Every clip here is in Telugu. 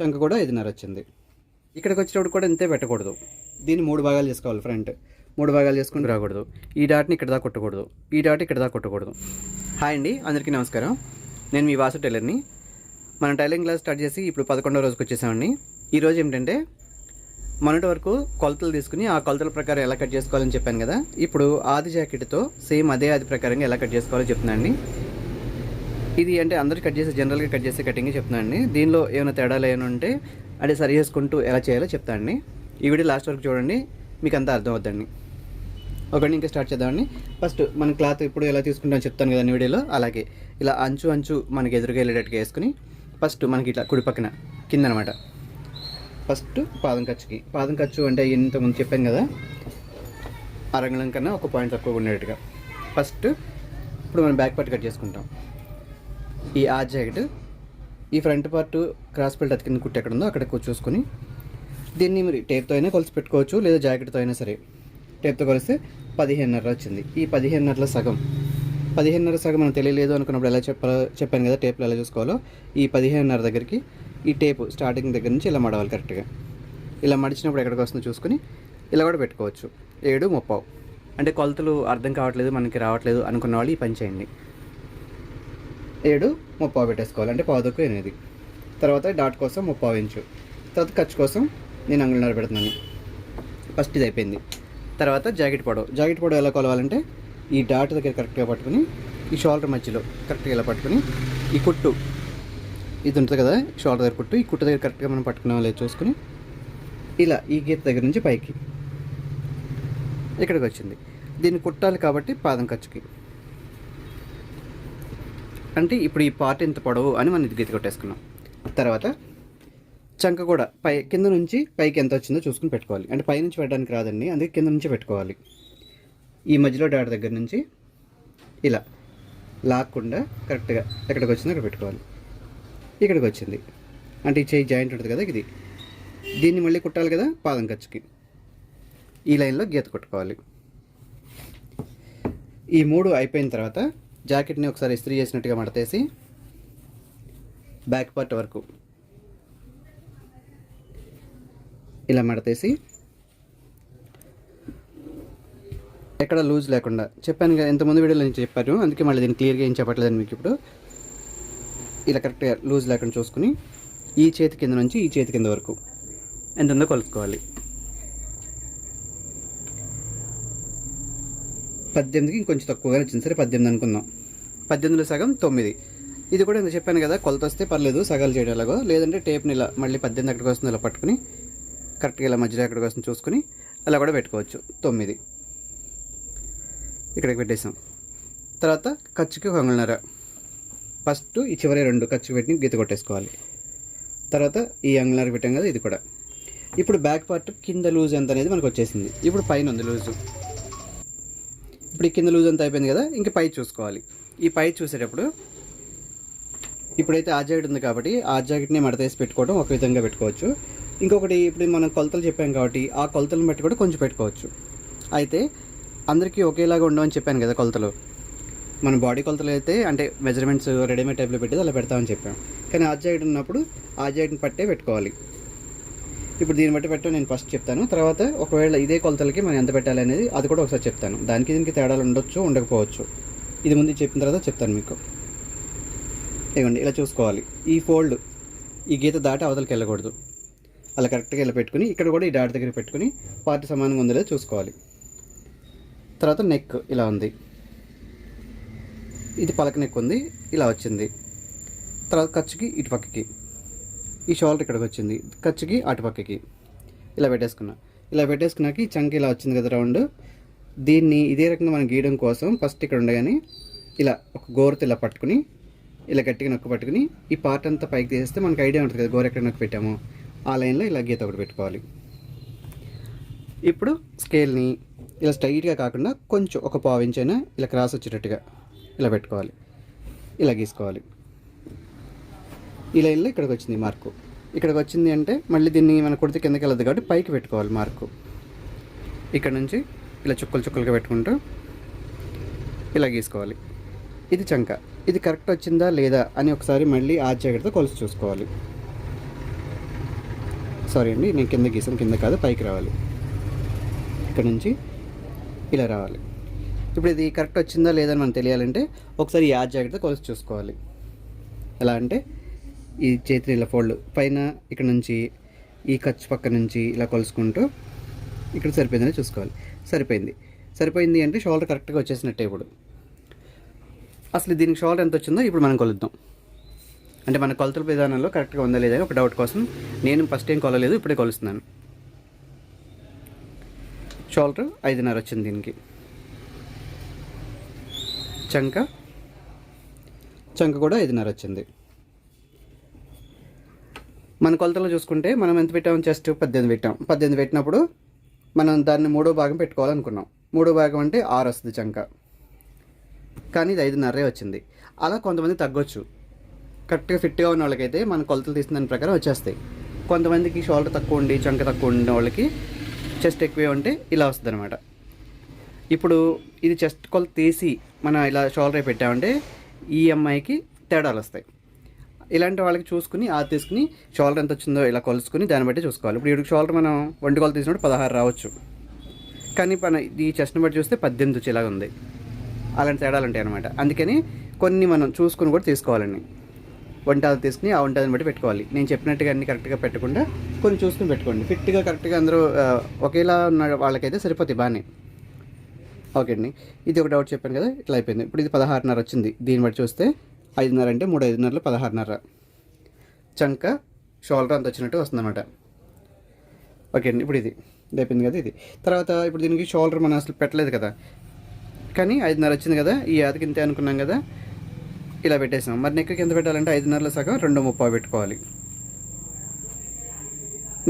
చంక కూడా ఐదున్నర వచ్చింది. ఇక్కడికి వచ్చేటప్పుడు కూడా ఇంతే పెట్టకూడదు. దీన్ని మూడు భాగాలు చేసుకోవాలి ఫ్రంట్. మూడు భాగాలు చేసుకుని రాకూడదు. ఈ డాట్ని ఇక్కడ దాకా కొట్టకూడదు. ఈ డాట్ ఇక్కడ దాకా కొట్టకూడదు. హాయ్ అండి అందరికీ నమస్కారం. నేను మీ వాసు టైలర్ని. మనం టైలరింగ్ క్లాస్ స్టార్ట్ చేసి ఇప్పుడు పదకొండవ రోజుకి వచ్చేసామండి. ఈరోజు ఏమిటంటే మొన్నటి వరకు కొలతలు తీసుకుని ఆ కొలతల ప్రకారం ఎలా కట్ చేసుకోవాలని చెప్పాను కదా. ఇప్పుడు ఆది జాకెట్తో సేమ్ అదే ఆది ప్రకారంగా ఎలా కట్ చేసుకోవాలో చెప్తున్నానండి. ఇది అంటే అందరూ కట్ చేసే జనరల్గా కట్ చేసే కటింగ్ చెప్తున్నానండి దీనిలో ఏమైనా తేడాలు ఏమైనా ఉంటే అంటే సరి చేసుకుంటూ ఎలా చేయాలో చెప్తాండి ఈ వీడియో లాస్ట్ వరకు చూడండి మీకు అంతా అర్థం అవుద్దండి ఒకటి ఇంకా స్టార్ట్ చేద్దామండి. ఫస్ట్ మన క్లాత్ ఇప్పుడు ఎలా తీసుకుంటామో చెప్తాను కదండి వీడియోలో. అలాగే ఇలా అంచు అంచు మనకి ఎదురుగా వెళ్ళేటట్టుగా వేసుకుని ఫస్ట్ మనకి ఇట్లా కుడి పక్కన కింద అనమాట ఫస్ట్ పాదం ఖర్చుకి పాదం ఖర్చు అంటే ఇంతకుముందు చెప్పాను కదా అరంగళం కన్నా ఒక పాయింట్ తక్కువ ఉండేట్టుగా ఫస్ట్ ఇప్పుడు మనం బ్యాక్ పార్ట్ కట్ చేసుకుంటాం. ఈ ఆ జాకెట్ ఈ ఫ్రంట్ పార్ట్ క్రాస్ బెల్ట్ అతికిన కుట్టు ఎక్కడ ఉందో అక్కడ చూసుకొని దీన్ని మీరు టేప్తో అయినా కొలిసి పెట్టుకోవచ్చు లేదా జాకెట్తో అయినా సరే. టేప్తో కొలిస్తే పదిహేనున్నర వచ్చింది. ఈ పదిహేనున్నరలో సగం పదిహేనున్నర సగం మనం తెలియలేదు అనుకున్నప్పుడు ఎలా చెప్పాలో చెప్పాను కదా టేప్లో ఎలా చూసుకోవాలో. ఈ పదిహేనున్నర దగ్గరికి ఈ టేపు స్టార్టింగ్ దగ్గర నుంచి ఇలా మడవాలి కరెక్ట్గా. ఇలా మడిచినప్పుడు ఎక్కడికి వస్తుందో చూసుకుని ఇలా కూడా పెట్టుకోవచ్చు. ఏడు ముప్పావు. అంటే కొలతలు అర్థం కావట్లేదు మనకి రావట్లేదు అనుకున్న వాళ్ళు ఈ పని చేయండి. ఏడు ముప్పావు పెట్టేసుకోవాలి. అంటే పావుదొక్కు ఎనిమిది. తర్వాత డాట్ కోసం ముప్పావు ఇంచు. తర్వాత ఖర్చు కోసం నేను అంగుళన్నర పెడుతున్నాను. ఫస్ట్ ఇది అయిపోయింది. తర్వాత జాకెట్ పొడవు. జాకెట్ పొడవు ఎలా కొలవాలంటే ఈ డాట్ దగ్గర కరెక్ట్గా పట్టుకుని ఈ షోల్డర్ మధ్యలో కరెక్ట్గా ఇలా పట్టుకుని ఈ కుట్టు. ఇది ఉంటుంది కదా షోల్డర్ దగ్గర కుట్టు. ఈ కుట్టు దగ్గర కరెక్ట్గా మనం పట్టుకున్నాం లేదు చూసుకుని ఇలా ఈ గీత దగ్గర నుంచి పైకి ఇక్కడికి వచ్చింది. దీన్ని కుట్టాలి కాబట్టి పాదం ఖర్చుకి అంటే ఇప్పుడు ఈ పార్ట్ ఎంత పొడవు అని మనం ఇది గీత కొట్టేసుకున్నాం. తర్వాత చంక కూడా పై కింద నుంచి పైకి ఎంత వచ్చిందో చూసుకుని పెట్టుకోవాలి. అంటే పై నుంచి పెట్టడానికి రాదండి అందుకే కింద నుంచి పెట్టుకోవాలి. ఈ మధ్యలో డాట్ దగ్గర నుంచి ఇలా లాక్కుండా కరెక్ట్గా ఎక్కడికి వచ్చిందో అక్కడ పెట్టుకోవాలి. ఇక్కడికి వచ్చింది. అంటే ఈ చేయి జాయింట్ ఉంటుంది కదా ఇది. దీన్ని మళ్ళీ కుట్టాలి కదా పాదం ఖర్చుకి. ఈ లైన్లో గీత కొట్టుకోవాలి. ఈ మూడు అయిపోయిన తర్వాత జాకెట్ని ఒకసారి ఇస్త్రీ చేసినట్టుగా మడతేసి బ్యాక్ పార్ట్ వరకు ఇలా మడతేసి ఎక్కడ లూజ్ లేకుండా చెప్పాను కదా ఎంతమంది వీడియోలో నేను చెప్పాను అందుకే మళ్ళీ దీన్ని క్లియర్గా ఏం చెప్పట్లేదు మీకు ఇప్పుడు. ఇలా కరెక్ట్గా లూజ్ లేకుండా చూసుకుని ఈ చేతి కింద నుంచి ఈ చేతి కింద వరకు ఎంత ఉందో కొలుసుకోవాలి పద్దెనిమిదికి ఇంకొంచెం తక్కువగా వచ్చింది సరే పద్దెనిమిది అనుకుందాం. పద్దెనిమిదిలో సగం తొమ్మిది. ఇది కూడా నేను చెప్పాను కదా కొలత వస్తే పర్లేదు సగాలు చేయడం ఎలాగో. లేదంటే టేప్ని ఇలా మళ్ళీ పద్దెనిమిది ఎక్కడికి వస్తుంది ఇలా పట్టుకుని కరెక్ట్గా ఇలా మధ్యలో ఎక్కడికి వస్తుంది చూసుకుని అలా కూడా పెట్టుకోవచ్చు. తొమ్మిది. ఇక్కడికి పెట్టేసాం. తర్వాత ఖర్చుకి ఒక అంగుళన్నర ఫస్ట్ ఈ చివరి రెండు ఖర్చుకి పెట్టి గీత కొట్టేసుకోవాలి. తర్వాత ఈ అంగుళన్నర పెట్టాం కదా ఇది కూడా. ఇప్పుడు బ్యాక్ పార్ట్ కింద లూజ్ ఎంత అనేది మనకు వచ్చేసింది. ఇప్పుడు పైన ఉంది లూజు. ఇప్పుడు ఈ కింద లూజ్ అంతా అయిపోయింది కదా ఇంక పై చూసుకోవాలి. ఈ పై చూసేటప్పుడు ఇప్పుడైతే ఆ జాకెట్ ఉంది కాబట్టి ఆ జాకెట్ని మడతేసి పెట్టుకోవడం ఒక విధంగా పెట్టుకోవచ్చు. ఇంకొకటి ఇప్పుడు మనం కొలతలు చెప్పాం కాబట్టి ఆ కొలతలను బట్టి కూడా కొంచెం పెట్టుకోవచ్చు. అయితే అందరికీ ఒకేలాగా ఉండవని చెప్పాను కదా కొలతలు. మన బాడీ కొలతలు అయితే అంటే మెజర్మెంట్స్ రెడీమేడ్ టైప్లో పెట్టేది అలా పెడతామని చెప్పాం. కానీ ఆ జాకెట్ ఉన్నప్పుడు ఆ జాకెట్ని పట్టే పెట్టుకోవాలి. ఇప్పుడు దీన్ని బట్టి పెట్టడం నేను ఫస్ట్ చెప్తాను. తర్వాత ఒకవేళ ఇదే కొలతలకి మనం ఎంత పెట్టాలి అనేది అది కూడా ఒకసారి చెప్తాను. దానికి దీనికి తేడాలు ఉండొచ్చు ఉండకపోవచ్చు. ఇది ముందు చెప్పిన తర్వాత చెప్తాను మీకు. ఇవ్వండి ఇలా చూసుకోవాలి. ఈ ఫోల్డ్ ఈ గీత దాటి అవతలకి వెళ్ళకూడదు. అలా కరెక్ట్గా ఇలా పెట్టుకుని ఇక్కడ కూడా ఈ డాట్ దగ్గర పెట్టుకుని పార్ట్ సమానంగా ఉందో లేదో చూసుకోవాలి. తర్వాత నెక్ ఇలా ఉంది. ఇది పలక నెక్ ఉంది ఇలా వచ్చింది. తర్వాత ఖర్చుకి ఇటు పక్కకి. ఈ షోల్డర్ ఇక్కడికి వచ్చింది. ఖర్చుకి అటుపక్కకి ఇలా పెట్టేసుకున్నా. ఇలా పెట్టేసుకున్నాక ఈ చంక ఇలా వచ్చింది కదా రౌండ్. దీన్ని ఇదే రకంగా మనం గీయడం కోసం ఫస్ట్ ఇక్కడ ఉండగానే ఇలా ఒక గోరతో ఇలా పట్టుకుని ఇలా గట్టిగా నొక్కు పట్టుకుని ఈ పార్ట్ అంతా పైకి తీసేస్తే మనకు ఐడియా ఉంటుంది కదా గోర ఎక్కడ నొక్కి పెట్టామో. ఆ లైన్లో ఇలా గీత ఒకటి పెట్టుకోవాలి. ఇప్పుడు స్కేల్ని ఇలా స్ట్రైట్గా కాకుండా కొంచెం ఒక పావు ఇంచైనా ఇలా క్రాస్ వచ్చేటట్టుగా ఇలా పెట్టుకోవాలి. ఇలా గీసుకోవాలి. ఈ లైన్లో ఇక్కడికి వచ్చింది మార్కు. ఇక్కడికి వచ్చింది అంటే మళ్ళీ దీన్ని మనం కొడితే కిందకి వెళ్ళదు కాబట్టి పైకి పెట్టుకోవాలి మార్కు. ఇక్కడ నుంచి ఇలా చుక్కలు చుక్కలుగా పెట్టుకుంటూ ఇలా గీసుకోవాలి. ఇది చంక. ఇది కరెక్ట్ వచ్చిందా లేదా అని ఒకసారి మళ్ళీ ఆ జాకెట్తో కొలిసి చూసుకోవాలి. సారీ అండి నేను కింద గీసాను కింద కాదు పైకి రావాలి. ఇక్కడ నుంచి ఇలా రావాలి. ఇప్పుడు ఇది కరెక్ట్ వచ్చిందా లేదని మనం తెలియాలంటే ఒకసారి ఈ యాడ్ జాకెట్తో కొలిసి చూసుకోవాలి. ఎలా అంటే ఈ చేతి ఇలా ఫోల్డ్ పైన ఇక్కడ నుంచి ఈ ఖర్చు పక్క నుంచి ఇలా కొలుసుకుంటూ ఇక్కడ సరిపోయిందని చూసుకోవాలి. సరిపోయింది. సరిపోయింది అంటే షోల్డర్ కరెక్ట్గా వచ్చేసినట్టే ఇప్పుడు. అసలు దీనికి షోల్డర్ ఎంత వచ్చిందో ఇప్పుడు మనం కొలుద్దాం. అంటే మన కొలతల విధానంలో కరెక్ట్గా ఉందా లేదా ఒక డౌట్ కోసం నేను ఫస్ట్ ఏం కొలలేదు ఇప్పుడే కొలుస్తున్నాను. షోల్డర్ ఐదున్నర వచ్చింది దీనికి. చంక చంక కూడా ఐదున్నర వచ్చింది. మన కొలతలో చూసుకుంటే మనం ఎంత పెట్టాం? జస్ట్ పద్దెనిమిది పెట్టాం. పద్దెనిమిది పెట్టినప్పుడు మనం దాన్ని మూడో భాగం పెట్టుకోవాలనుకున్నాం. మూడో భాగం అంటే ఆరు వస్తుంది చంక. కానీ ఇది ఐదున్నరే వచ్చింది. అలా కొంతమంది తగ్గొచ్చు. కరెక్ట్గా ఫిట్గా ఉన్న వాళ్ళకైతే మన కొలతలు తీసిన దాని ప్రకారం వచ్చేస్తాయి. కొంతమందికి షోల్డర్ తక్కువ ఉండి చంక తక్కువ ఉండే వాళ్ళకి చెస్ట్ ఎక్కువే ఉంటే ఇలా వస్తుంది అనమాట ఇప్పుడు ఇది చెస్ట్ కొలత తీసి మనం ఇలా షోల్డర్ పెట్టామంటే ఈ అమ్మాయికి తేడాలు వస్తాయి. ఇలాంటి వాళ్ళకి చూసుకుని ఆ తీసుకుని షోల్డర్ ఎంత వచ్చిందో ఇలా కొలుసుకుని దాన్ని బట్టి చూసుకోవాలి. ఇప్పుడు ఇప్పుడు షోల్డర్ మనం వంటి కొలు తీసినప్పుడు పదహారు రావచ్చు. కానీ మన ఈ చెస్ట్ని బట్టి చూస్తే పద్దెనిమిది వచ్చేలాగా ఉంది. అలాంటి తేడాలు ఉంటాయి అనమాట అందుకని కొన్ని మనం చూసుకుని కూడా తీసుకోవాలండి. వంటలు తీసుకుని ఆ వంటని బట్టి పెట్టుకోవాలి. నేను చెప్పినట్టుగా అన్ని కరెక్ట్గా పెట్టకుండా కొన్ని చూసుకుని పెట్టుకోండి. ఫిట్గా కరెక్ట్గా అందరూ ఒకేలా ఉన్న వాళ్ళకైతే సరిపోతాయి బాగానే. ఓకే అండి. ఇది ఒక డౌట్ చెప్పాను కదా ఇట్లా అయిపోయింది. ఇప్పుడు ఇది పదహారున్నర వచ్చింది. దీన్ని బట్టి చూస్తే ఐదున్నర అంటే మూడు ఐదున్నరలు పదహారున్నర. చంక షోల్డర్ అంత వచ్చినట్టు వస్తుందన్నమాట. ఓకే అండి ఇప్పుడు ఇది అయిపోయింది కదా ఇది. తర్వాత ఇప్పుడు దీనికి షోల్డర్ మనం అసలు పెట్టలేదు కదా. కానీ ఐదున్నర వచ్చింది కదా ఈ యాదకి ఇంతే అనుకున్నాం కదా ఇలా పెట్టేసాం. మరి నెక్కి ఎంత పెట్టాలంటే ఐదున్నరలో సగం రెండు ముప్పై పెట్టుకోవాలి.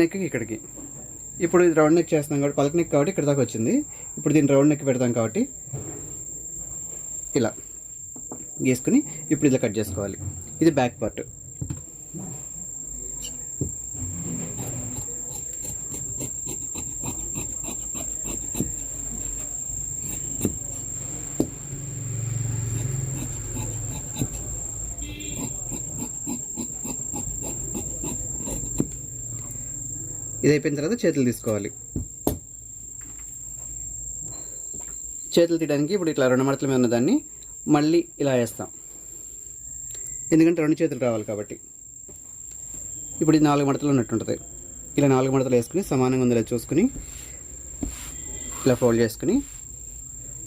నెక్కి ఇక్కడికి. ఇప్పుడు ఇది రౌండ్ నెక్ చేస్తున్నాం కాబట్టి పలక నెక్ కాబట్టి ఇక్కడ దాకా వచ్చింది. ఇప్పుడు దీన్ని రౌండ్ నెక్ పెడతాం కాబట్టి ఇలా. గీసుకుని ఇప్పుడు ఇలా కట్ చేసుకోవాలి. ఇది బ్యాక్ పార్ట్ ఇది అయిపోయిన తర్వాత చేతులు తీసుకోవాలి. చేతులు తీయడానికి ఇప్పుడు ఇట్లా రెండు మడతల మీద ఉన్నదాన్ని మళ్ళీ ఇలా వేస్తాం. ఎందుకంటే రెండు చేతులు రావాలి కాబట్టి. ఇప్పుడు ఇది నాలుగు మడతలు ఉన్నట్టుంటుంది ఇలా నాలుగు మడతలు వేసుకుని సమానంగా ఉందిలా చూసుకుని ఇలా ఫోల్డ్ చేసుకుని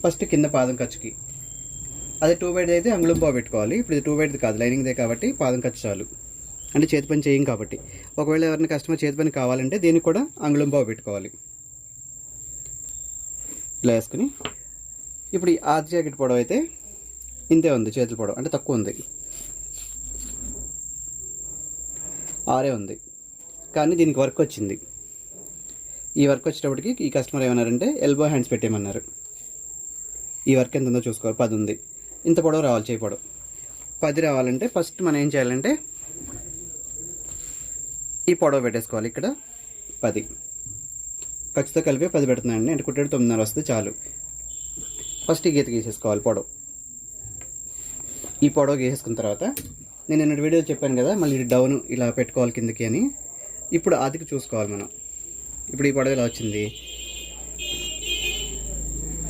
ఫస్ట్ కింద పాదం ఖర్చుకి అదే టూ బైడ్ అయితే అంగుళం పావు పెట్టుకోవాలి. ఇప్పుడు ఇది టూ బైడ్ది కాదు లైనింగ్దే కాబట్టి పాదం ఖర్చు చాలు. అంటే చేతి పని చేయం కాబట్టి. ఒకవేళ ఎవరిని కస్టమర్ చేతి పని కావాలంటే దీనికి కూడా అంగుళం పావు పెట్టుకోవాలి. ఇలా వేసుకుని ఇప్పుడు ఈ ఆది జాకెట్ పొడవు అయితే ఇంతే ఉంది చేతుల పొడవు. అంటే తక్కువ ఉంది. ఆరే ఉంది. కానీ దీనికి వర్క్ వచ్చింది. ఈ వర్క్ వచ్చేటప్పటికి ఈ కస్టమర్ ఏమన్నారంటే ఎల్బో హ్యాండ్స్ పెట్టేయమన్నారు. ఈ వర్క్ ఎంత ఉందో చూసుకోవాలి పది ఉంది. ఇంత పొడవు రావాలి చేయి పొడవు. పది రావాలంటే ఫస్ట్ మనం ఏం చేయాలంటే ఈ పొడవు పెట్టేసుకోవాలి ఇక్కడ. పది. ఖర్చుతో కలిపి పది పెడుతున్నాయండి అంటే కుట్టేడు తొమ్మిదిన్నర వస్తే చాలు. ఫస్ట్ ఈ గీత గీసేసుకోవాలి పొడవు. ఈ పొడవు గీసేసుకున్న తర్వాత నేను నిన్న వీడియో చెప్పాను కదా మళ్ళీ ఇది డౌన్ ఇలా పెట్టుకోవాలి కిందకి అని. ఇప్పుడు అదికి చూసుకోవాలి మనం. ఇప్పుడు ఈ పొడవు ఇలా వచ్చింది?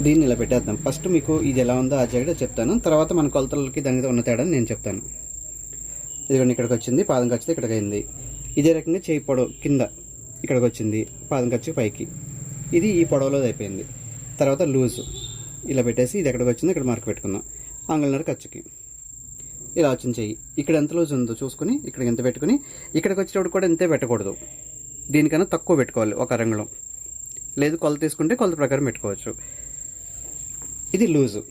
దీన్ని ఇలా పెట్టేద్దాం. ఫస్ట్ మీకు ఇది ఎలా ఉందో ఆ జగడ చెప్తాను. తర్వాత మన కొలతలకి దానికి ఉన్న తేడా నేను చెప్తాను. ఇదిగోండి ఇక్కడికి వచ్చింది పాదం ఖర్చు ఇక్కడికి అయింది. ఇదే రకంగా చేయి పొడవు కింద ఇక్కడికి వచ్చింది పాదం ఖర్చు పైకి. ఇది ఈ పొడవలో అయిపోయింది. తర్వాత లూజ్. ఇలా పెట్టేసి ఇది ఎక్కడికి వచ్చింది ఇక్కడ మార్క్ పెట్టుకుందాం. అంగుళన్నర ఖర్చుకి. ఇలా వచ్చింది చెయ్యి. ఇక్కడ ఎంత లూజ్ ఉందో చూసుకుని ఇక్కడికి ఎంత పెట్టుకుని ఇక్కడికి వచ్చేటప్పుడు కూడా ఇంతే పెట్టకూడదు. దీనికన్నా తక్కువ పెట్టుకోవాలి ఒక రంగులో. లేదు కొలత తీసుకుంటే కొలత ప్రకారం పెట్టుకోవచ్చు. ఇది లూజు.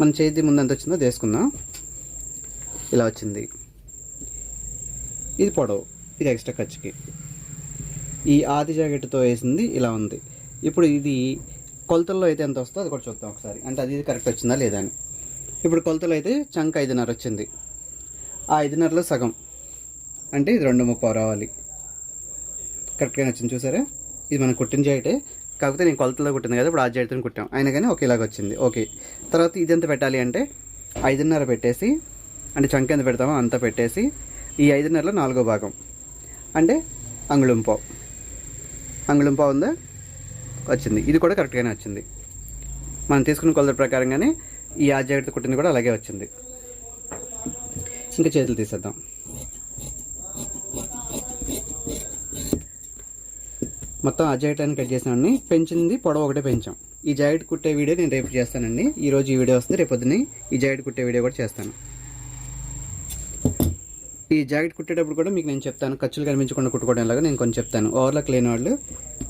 మన చేతి ముందు ఎంత వచ్చిందో తీసుకుందాం ఇలా వచ్చింది. ఇది పొడవు. ఇది ఎక్స్ట్రా ఖర్చుకి. ఈ ఆది జాకెట్తో వేసింది ఇలా ఉంది. ఇప్పుడు ఇది కొలతల్లో అయితే ఎంత వస్తుందో అది కూడా చూద్దాం ఒకసారి. అంటే అది కరెక్ట్ వచ్చిందా లేదా అని. ఇప్పుడు కొలతలు అయితే చంక ఐదున్నర వచ్చింది. ఆ ఐదున్నరలో సగం. అంటే ఇది రెండు ముప్పై రావాలి. కరెక్ట్గా వచ్చింది చూసారా? ఇది మనం కుట్టిన జాకెటే కాకపోతే నేను కొలతలో కుట్టింది కదా ఇప్పుడు ఆ జాకెట్తో కుట్టాం. అయినా కానీ ఒకేలాగా వచ్చింది. ఓకే. తర్వాత ఇది ఎంత పెట్టాలి అంటే ఐదున్నర పెట్టేసి అంటే చంక ఎంత పెడతామో అంత పెట్టేసి ఈ ఐదున్నరలో నాలుగో భాగం. అంటే అంగుళం పావు. అంగుళం పావు ఉందా? వచ్చింది. ఇది కూడా కరెక్ట్గానే వచ్చింది. మనం తీసుకున్న కొలత ప్రకారంగానే ఈ ఆ జాకెట్ కుట్టింది కూడా అలాగే వచ్చింది. ఇంకా చేతులు తీసేద్దాం. మొత్తం ఆ జాకెట్ అని కట్ చేసామండి పెంచింది పొడవు ఒకటే పెంచాం. ఈ జాకెట్ కుట్టే వీడియో నేను రేపు చేస్తానండి. ఈ రోజు ఈ వీడియో వస్తుంది రేపు పొద్దున్నే ఈ జాకెట్ కుట్టే వీడియో కూడా చేస్తాను. ఈ జాకెట్ కుట్టేటప్పుడు కూడా మీకు నేను చెప్తాను ఖర్చులు కనిపించకుండా కుట్టుకోవడం లాగా నేను కొంచెం చెప్తాను. ఓవర్లాక్ లేని వాళ్ళు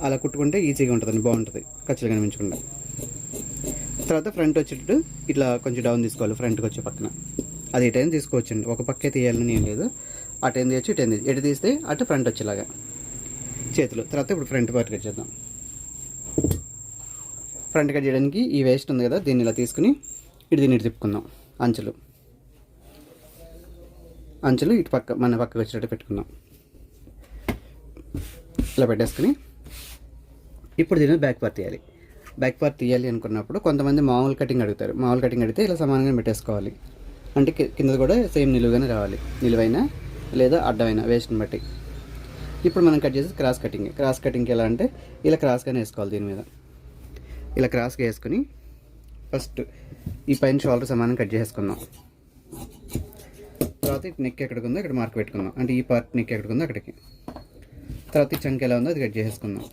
అలా కుట్టుకుంటే ఈజీగా ఉంటుందండి బాగుంటుంది ఖర్చులు కనిపించకుండా. తర్వాత ఫ్రంట్ వచ్చేటట్టు ఇట్లా కొంచెం డౌన్ తీసుకోవాలి ఫ్రంట్కి వచ్చే పక్కన. అది ఎటైనా తీసుకోవచ్చండి. ఒక పక్కే తీయాలని ఏం లేదు. అటు ఏం తీయచ్చు ఇటు ఏం ఎటు తీస్తే అటు ఫ్రంట్ వచ్చేలాగా. చేతులు. తర్వాత ఇప్పుడు ఫ్రంట్ పార్ట్ కట్ చేద్దాం ఫ్రంట్ కట్ చేయడానికి ఈ వేస్ట్ ఉంది కదా దీన్ని ఇలా తీసుకుని ఇటు దీన్ని ఇటు తిప్పుకుందాం. అంచులు. అంచులు ఇటు పక్క మన పక్కకు వచ్చేటట్టు పెట్టుకుందాం. ఇలా పెట్టేసుకుని ఇప్పుడు దీన్ని బ్యాక్ పార్ట్ తీయాలి. బ్యాక్ పార్ట్ తీయాలి అనుకున్నప్పుడు కొంతమంది మామూలు కటింగ్ అడుగుతారు. మామూలు కటింగ్ అడిగితే ఇలా సమానంగా పెట్టేసుకోవాలి. అంటే కింద కూడా సేమ్ నిలువుగానే రావాలి. నిలువైన లేదా అడ్డమైన వేస్ట్ని బట్టి. ఇప్పుడు మనం కట్ చేసేది క్రాస్ కటింగ్ క్రాస్ కటింగ్కి ఎలా అంటే ఇలా క్రాస్గానే వేసుకోవాలి దీని మీద. ఇలా క్రాస్గా వేసుకుని ఫస్ట్ ఈ పైన షోల్డర్ సమానం కట్ చేసుకుందాం తర్వాత నెక్ ఎక్కడికి ఉందో ఇక్కడ మార్క్ పెట్టుకుందాం. అంటే ఈ పార్ట్ నెక్ ఎక్కడికి ఉందో అక్కడికి. తర్వాత ఈ చంక్ ఎలా ఉందో అది కట్ చేసుకుందాం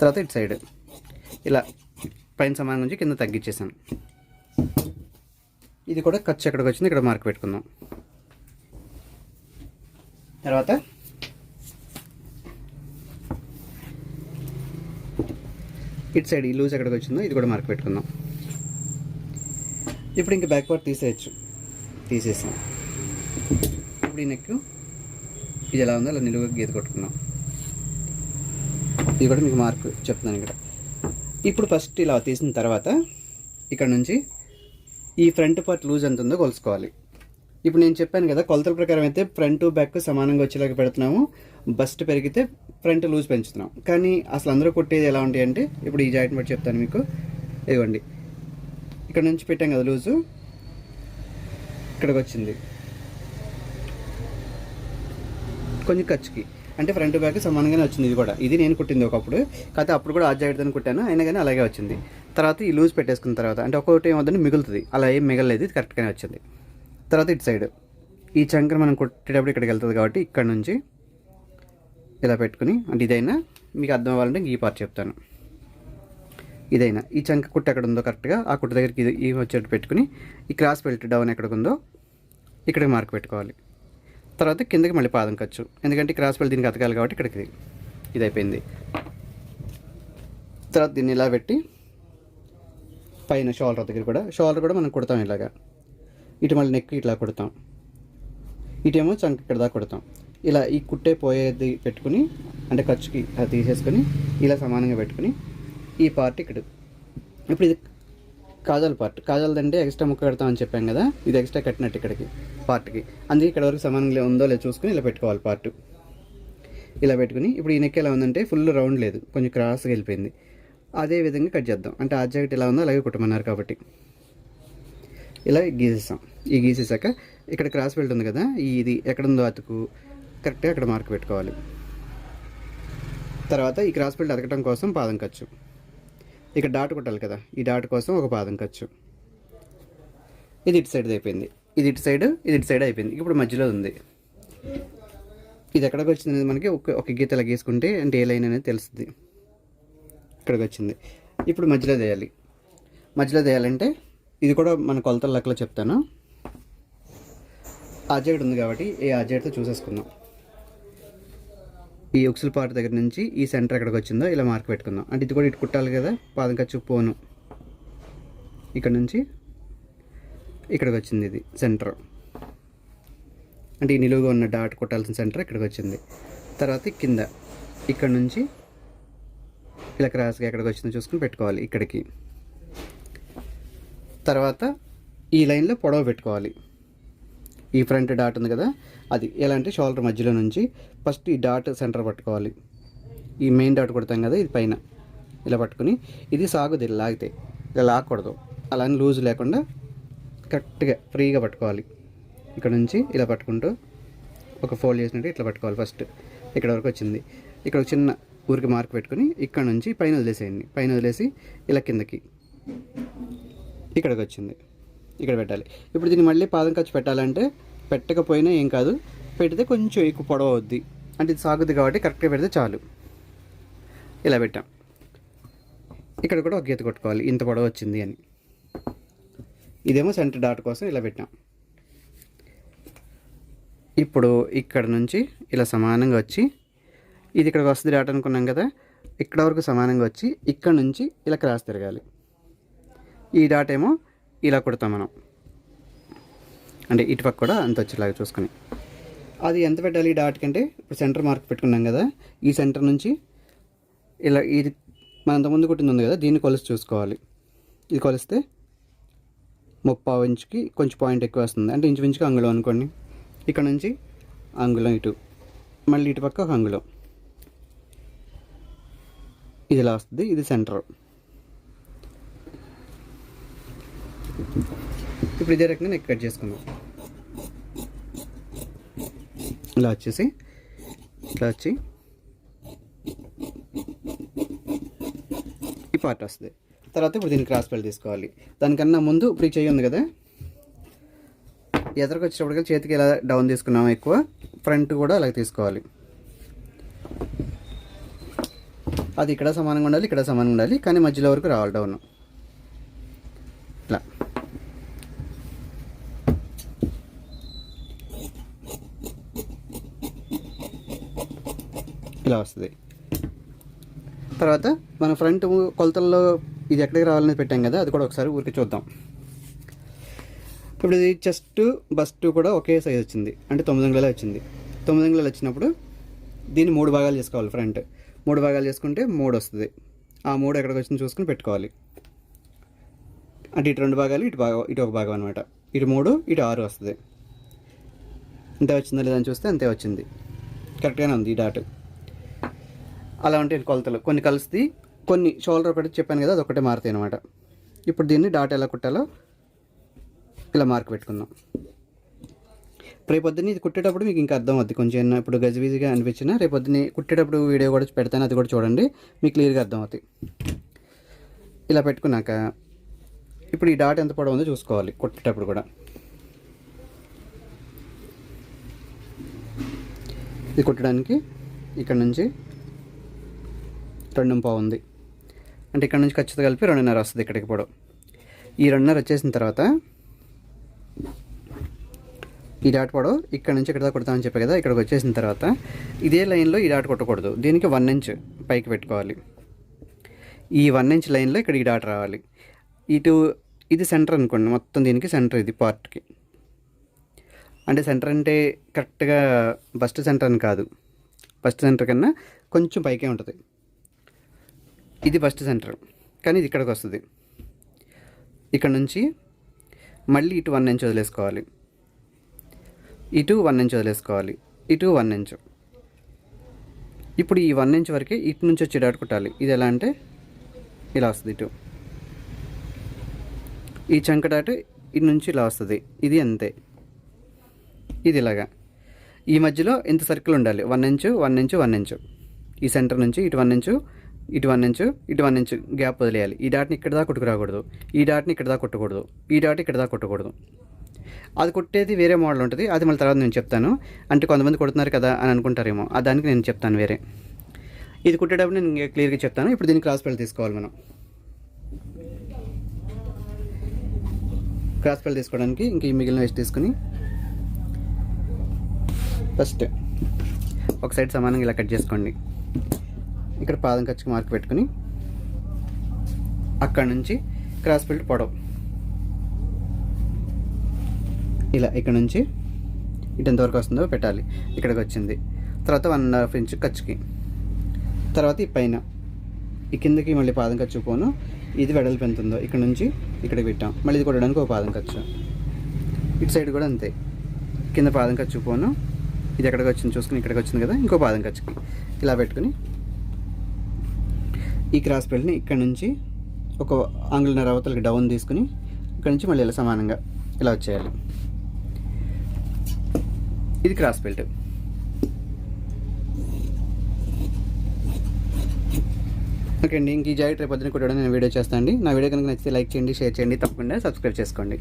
తర్వాత ఇటు సైడ్. ఇలా పైన సమానం నుంచి కింద తగ్గించేసాను. ఇది కూడా ఖర్చు ఎక్కడికి వచ్చింది ఇక్కడ మార్క్ పెట్టుకుందాం. తర్వాత ఇటు సైడ్ ఈ లూజ్ ఎక్కడికి వచ్చిందో ఇది కూడా మార్క్ పెట్టుకుందాం. ఇప్పుడు ఇంక బ్యాక్ పార్ట్ తీసేయచ్చు. తీసేసాం. ఇప్పుడు ఈ నెక్ ఇది ఎలా ఉందో అలా నిలువ గీత కొట్టుకుందాం. ఇది కూడా మీకు మార్క్ చెప్తున్నాను ఇక్కడ. ఇప్పుడు ఫస్ట్ ఇలా తీసిన తర్వాత ఇక్కడ నుంచి ఈ ఫ్రంట్ పార్ట్ లూజ్ ఎంత ఉందో కొలుసుకోవాలి ఇప్పుడు నేను చెప్పాను కదా కొలతల ప్రకారం అయితే ఫ్రంట్ బ్యాక్ సమానంగా వచ్చేలాగా పెడుతున్నాము. బస్ట్ పెరిగితే ఫ్రంట్ లూజ్ పెంచుతున్నాం. కానీ అసలు అందరూ కొట్టేది ఎలా ఉంటాయి అంటే ఇప్పుడు ఈ జాయింట్ బట్టి చెప్తాను మీకు. ఇదిగోండి. ఇక్కడ నుంచి పెట్టాం కదా లూజు ఇక్కడికి వచ్చింది. కొంచెం ఖర్చుకి అంటే ఫ్రంట్ బ్యాక్ సమానంగానే వచ్చింది ఇది కూడా. ఇది నేను కుట్టింది ఒకప్పుడు. కాకపోతే అప్పుడు కూడా ఆ జాకెట్తో కుట్టాను. అయినా కానీ అలాగే వచ్చింది. తర్వాత ఈ లూజ్ పెట్టేసుకున్న తర్వాత అంటే ఒక్కొక్కటి ఏమవుతుంది మిగులుతుంది. అలా ఏం మిగలలేదు. ఇది కరెక్ట్గానే వచ్చింది. తర్వాత ఇటు సైడ్ ఈ చంకర్ మనం కుట్టేటప్పుడు ఇక్కడికి వెళ్తుంది కాబట్టి ఇక్కడ నుంచి ఇలా పెట్టుకుని అంటే ఇదైనా మీకు అర్థం అవ్వాలంటే ఈ పార్ట్ చెప్తాను. ఇదైనా. ఈ చంక కుట్ట ఎక్కడ ఉందో కరెక్ట్గా ఆ కుట్ట దగ్గరికి ఇది ఈ వచ్చేట్టు పెట్టుకుని ఈ క్రాస్ బెల్ట్ డౌన్ ఎక్కడ ఉందో ఇక్కడికి మార్క్ పెట్టుకోవాలి. తర్వాత కిందకి మళ్ళీ పాదం ఖర్చు ఎందుకంటే క్రాస్ బెల్ట్ దీనికి అతకాలి కాబట్టి ఇక్కడికి ఇది అయిపోయింది తర్వాత దీన్ని ఇలా పెట్టి పైన షోల్డర్ దగ్గర కూడా షోల్డర్ కూడా మనం కుడతాం ఇలాగా. ఇటు మళ్ళీ నెక్ ఇట్లా కుడతాం. ఇటేమో చంక ఇక్కడ దాకా కుడతాం. ఇలా ఈ కుట్టే పోయేది పెట్టుకుని అంటే ఖర్చుకి అది తీసేసుకొని ఇలా సమానంగా పెట్టుకుని ఈ పార్ట్ ఇక్కడ. ఇప్పుడు ఇది కాజల్ పార్ట్. కాజల్ అంటే ఎక్స్ట్రా ముక్క కడతామని చెప్పాం కదా ఇది ఎక్స్ట్రా కట్టినట్టు ఇక్కడికి పార్ట్కి. అందుకే ఇక్కడ వరకు సమానంగా ఉందో లేదో చూసుకుని ఇలా పెట్టుకోవాలి పార్ట్. ఇలా పెట్టుకుని ఇప్పుడు ఈ నెక్ ఎలా ఉందంటే ఫుల్ రౌండ్ లేదు కొంచెం క్రాస్గా వెళ్ళిపోయింది. అదే విధంగా కట్ చేద్దాం. అంటే ఆ జాకెట్ ఎలా ఉందో అలాగే కుట్టమన్నారు కాబట్టి. ఇలా గీసేసాం. ఈ గీసేసాక ఇక్కడ క్రాస్ బెల్ట్ ఉంది కదా ఇది ఎక్కడ ఉందో అతుకు కరెక్ట్గా అక్కడ మార్క్ పెట్టుకోవాలి. తర్వాత ఈ క్రాస్ బెల్ట్ అతకడం కోసం పాదం ఖర్చు ఇక్కడ డాట్ కొట్టాలి కదా ఈ డాట్ కోసం ఒక పాదం ఖర్చు. ఇది ఇటు సైడ్ అయిపోయింది. ఇది ఇటు సైడ్ ఇది ఇటు సైడ్ అయిపోయింది. ఇప్పుడు మధ్యలో ఉంది. ఇది ఎక్కడికి వచ్చింది అనేది మనకి ఒక ఒక గీత ఇలా గీసుకుంటే అంటే ఏ లైన్ అనేది తెలుస్తుంది. ఇక్కడికి వచ్చింది. ఇప్పుడు మధ్యలో వేయాలి మధ్యలో వేయాలంటే ఇది కూడా మన కొలతల లెక్కలో చెప్తాను. ఆజెక్ట్ ఉంది కాబట్టి ఈ ఆజెక్ట్తో చూసేసుకుందాం. ఈ ఉక్సుల పార్ట్ దగ్గర నుంచి ఈ సెంటర్ ఎక్కడికి వచ్చిందో ఇలా మార్క్ పెట్టుకుందాం. అంటే ఇది కూడా ఇటు కుట్టాలి కదా పాదం ఖర్చు పోను ఇక్కడ నుంచి ఇక్కడికి వచ్చింది ఇది సెంటర్. అంటే ఈ నిలువుగా ఉన్న డాట్ కుట్టాల్సిన సెంటర్ ఇక్కడికి వచ్చింది. తర్వాత కింద ఇక్కడ నుంచి ఇలా క్రాస్గా ఎక్కడికి వచ్చిందో చూసుకుని పెట్టుకోవాలి ఇక్కడికి. తర్వాత ఈ లైన్లో పొడవ పెట్టుకోవాలి. ఈ ఫ్రంట్ డాట్ ఉంది కదా అది ఎలా అంటే షోల్డర్ మధ్యలో నుంచి ఫస్ట్ ఈ డాట్ సెంటర్ పట్టుకోవాలి. ఈ మెయిన్ డాట్ కొడతాం కదా ఇది పైన. ఇలా పట్టుకుని ఇది సాగుది ఇలా లాగితే. ఇలా లాగకూడదు. అలా అని లూజ్ లేకుండా కరెక్ట్గా ఫ్రీగా పట్టుకోవాలి. ఇక్కడ నుంచి ఇలా పట్టుకుంటూ ఒక ఫోల్డ్ చేసినట్టు ఇట్లా పట్టుకోవాలి ఫస్ట్. ఇక్కడ వరకు వచ్చింది. ఇక్కడ చిన్న ఊరికి మార్క్ పెట్టుకుని ఇక్కడ నుంచి పైన వదిలేసేయండి. పైన వదిలేసి ఇలా కిందకి. ఇక్కడికి వచ్చింది. ఇక్కడ పెట్టాలి. ఇప్పుడు దీన్ని మళ్ళీ పాదం ఖర్చు పెట్టాలంటే పెట్టకపోయినా ఏం కాదు పెడితే కొంచెం ఎక్కువ పొడవ అవుద్ది. అంటే ఇది సాగుద్ది కాబట్టి కరెక్ట్గా పెడితే చాలు. ఇలా పెట్టాం. ఇక్కడ కూడా ఒక గీత కొట్టుకోవాలి ఇంత పొడవ వచ్చింది అని. ఇదేమో సెంటర్ డాట్ కోసం ఇలా పెట్టాం. ఇప్పుడు ఇక్కడ నుంచి ఇలా సమానంగా వచ్చి ఇది ఇక్కడికి వస్తుంది డాట్ అనుకున్నాం కదా ఇక్కడ వరకు సమానంగా వచ్చి ఇక్కడ నుంచి ఇలా క్రాస్ తిరగాలి. ఈ డాట్ ఏమో ఇలా కొడతాం మనం. అంటే ఇటుపక్క కూడా అంత వచ్చేలాగా చూసుకొని. అది ఎంత పెట్టాలి ఈ డాట్ కంటే? ఇప్పుడు సెంటర్ మార్క్ పెట్టుకున్నాం కదా ఈ సెంటర్ నుంచి ఇలా ఇది మన అంతకుముందు కుట్టింది ఉంది కదా దీన్ని కొలిసి చూసుకోవాలి. ఇది కొలిస్తే ముప్పావు ఇంచుకి కొంచెం పాయింట్ ఎక్కువ వస్తుంది. అంటే ఇంచుమించుగా అంగుళం అనుకోండి. ఇక్కడ నుంచి అంగుళం ఇటు మళ్ళీ ఇటు పక్క ఒక అంగుళం. ఇది ఇలా వస్తుంది ఇది సెంటర్. ఇప్పుడు ఇదే రకంగా నెక్ కట్ చేసుకుందాం. ఇలా వచ్చేసి ఇట్లా వచ్చి ఈ పార్ట్ వస్తుంది. తర్వాత ఇప్పుడు దీన్ని క్రాస్ బెల్ట్ తీసుకోవాలి. దానికన్నా ముందు ఇప్పుడు ఈ చెయ్యి ఉంది కదా? ఎదరికి వచ్చేటప్పటికి చేతికి ఇలా డౌన్ తీసుకున్నాము ఎక్కువ ఫ్రంట్ కూడా అలాగే తీసుకోవాలి. అది ఇక్కడ సమానంగా ఉండాలి ఇక్కడ సమానంగా ఉండాలి కానీ మధ్యలో వరకు రావాలి డౌన్ ఇలా వస్తుంది తర్వాత మన ఫ్రంట్ కొలతల్లో ఇది ఎక్కడికి రావాలని పెట్టాం కదా అది కూడా ఒకసారి ఊరికి చూద్దాం. ఇప్పుడు ఇది చెస్ట్ బస్ట్ కూడా ఒకే సైజ్ వచ్చింది. అంటే తొమ్మిది అంగుళాలు వచ్చింది. తొమ్మిది అంగుళాలు వచ్చినప్పుడు దీన్ని మూడు భాగాలు చేసుకోవాలి ఫ్రంట్. మూడు భాగాలు చేసుకుంటే మూడు వస్తుంది. ఆ మూడు ఎక్కడికి వచ్చింది చూసుకుని పెట్టుకోవాలి. అంటే ఇటు రెండు భాగాలు ఇటు భాగం ఇటు ఒక భాగం అనమాట ఇటు మూడు ఇటు ఆరు వస్తుంది. ఇంత వచ్చిందా లేదని చూస్తే అంతే వచ్చింది. కరెక్ట్గానే ఉంది ఈ డాట్ అలా ఉంటాయి కొలతలు. కొన్ని కలిసి కొన్ని షోల్డర్ ఒకటి చెప్పాను కదా అది ఒకటే మారుతాయి అనమాట ఇప్పుడు దీన్ని డాట్ ఎలా కుట్టాలో ఇలా మార్క్ పెట్టుకుందాం. రేపొద్దున ఇది కుట్టేటప్పుడు మీకు ఇంకా అర్థం అవుద్ది. కొంచెం ఏమైనా ఇప్పుడు గజిబిజిగా అనిపించినా రేపొద్దున కుట్టేటప్పుడు వీడియో కూడా పెడతాను అది కూడా చూడండి మీకు క్లియర్గా అర్థం అవుతుంది ఇలా పెట్టుకున్నాక ఇప్పుడు ఈ డాట్ ఎంత పొడవు ఉందో చూసుకోవాలి కుట్టేటప్పుడు కూడా. ఇది కుట్టడానికి ఇక్కడ నుంచి రెండు ఉంది. అంటే ఇక్కడ నుంచి ఖచ్చితంగా కలిపి రెండున్నర వస్తుంది ఇక్కడికి పొడవు. ఈ రెండున్నర వచ్చేసిన తర్వాత ఈ డాట్ పొడవు ఇక్కడ నుంచి ఇక్కడ దాకా కొడతామని చెప్పే కదా ఇక్కడికి వచ్చేసిన తర్వాత ఇదే లైన్లో ఈ డాట్ కొట్టకూడదు. దీనికి వన్ ఇంచ్ పైకి పెట్టుకోవాలి. ఈ వన్ ఇంచ్ లైన్లో ఇక్కడ ఈ డాట్ రావాలి. ఇటు ఇది సెంటర్ అనుకోండి మొత్తం దీనికి సెంటర్ ఇది పార్ట్కి. అంటే సెంటర్ అంటే కరెక్ట్గా బస్ట్ సెంటర్ అని కాదు. బస్ట్ సెంటర్ కన్నా కొంచెం పైకే ఉంటుంది. ఇది ఫస్ట్ సెంటర్ కానీ ఇది ఇక్కడికి వస్తుంది. ఇక్కడ నుంచి మళ్ళీ ఇటు వన్ ఇంచ్ వదిలేసుకోవాలి. ఇటు వన్ ఇంచ్ వదిలేసుకోవాలి. ఇటు వన్ ఇంచ్. ఇప్పుడు ఈ వన్ ఇంచ్ వరకే ఇటు నుంచి వచ్చి కుట్టాలి. ఇది ఎలా అంటే ఇలా వస్తుంది ఇటు. ఈ చంక డాట్ ఇటు నుంచి ఇలా వస్తుంది. ఇది అంతే. ఇది ఇలాగా. ఈ మధ్యలో ఇంత సర్కిల్ ఉండాలి. One inch one inch one inch. ఈ సెంటర్ నుంచి ఇటు వన్ ఇంచు ఇటు వన్ ఇంచు ఇటు వన్ ఇంచు గ్యాప్ వదిలేయాలి. ఈ డాట్ని ఇక్కడ దాకా కొట్టుకురాకూడదు. ఈ డాట్ని ఇక్కడ దాకా కొట్టకూడదు. ఈ డాట్ ఇక్కడ దాకా కొట్టకూడదు. అది కొట్టేది వేరే మోడల్ ఉంటుంది. అది మళ్ళీ తర్వాత నేను చెప్తాను. అంటే కొంతమంది కొడుతున్నారు కదా అని అనుకుంటారేమో. ఆ దానికి నేను చెప్తాను వేరే. ఇది కుట్టేటప్పుడు నేను ఇంకా క్లియర్గా చెప్తాను. ఇప్పుడు దీన్ని క్రాస్ బెల్ట్ తీసుకోవాలి మనం. క్రాస్ బెల్ట్ తీసుకోవడానికి ఇంక ఈ మిగిలిన వేసి తీసుకుని ఫస్ట్ ఒక సైడ్ సమానంగా ఇలా కట్ చేసుకోండి. ఇక్కడ పాదం ఖర్చుకి మార్క్ పెట్టుకుని అక్కడ నుంచి క్రాస్ బెల్ట్ పొడవు. ఇలా ఇక్కడ నుంచి ఇటు ఎంతవరకు వస్తుందో పెట్టాలి. ఇక్కడికి వచ్చింది. తర్వాత వన్ అండ్ హాఫ్ ఇంచ్ ఖర్చుకి తర్వాత ఈ పైన. ఈ కిందకి మళ్ళీ పాదం ఖర్చు పోను. ఇది వెడల్పు ఎంత ఉందో ఇక్కడ నుంచి ఇక్కడికి పెట్టాం. మళ్ళీ ఇది కొట్టడానికి ఒక పాదం ఖర్చు ఇటు సైడ్ కూడా అంతే. కింద పాదం ఖర్చు పోను. ఇది ఎక్కడికి వచ్చింది చూసుకుని ఇక్కడికి వచ్చింది కదా ఇంకో పాదం ఖర్చుకి ఇలా పెట్టుకుని ఈ క్రాస్ బెల్ట్ని ఇక్కడ నుంచి ఒక ఆంగులన్నర అవతలకి డౌన్ తీసుకుని ఇక్కడ నుంచి మళ్ళీ ఇలా సమానంగా ఇలా వచ్చేయాలి. ఇది క్రాస్ బెల్ట్. ఓకే అండి ఇంక ఈ జాకెట్ రేపు పొద్దున కూడా నేను వీడియో చేస్తాను అండి. నా వీడియో కనుక నచ్చితే లైక్ చేయండి షేర్ చేయండి తప్పకుండా సబ్స్క్రైబ్ చేసుకోండి.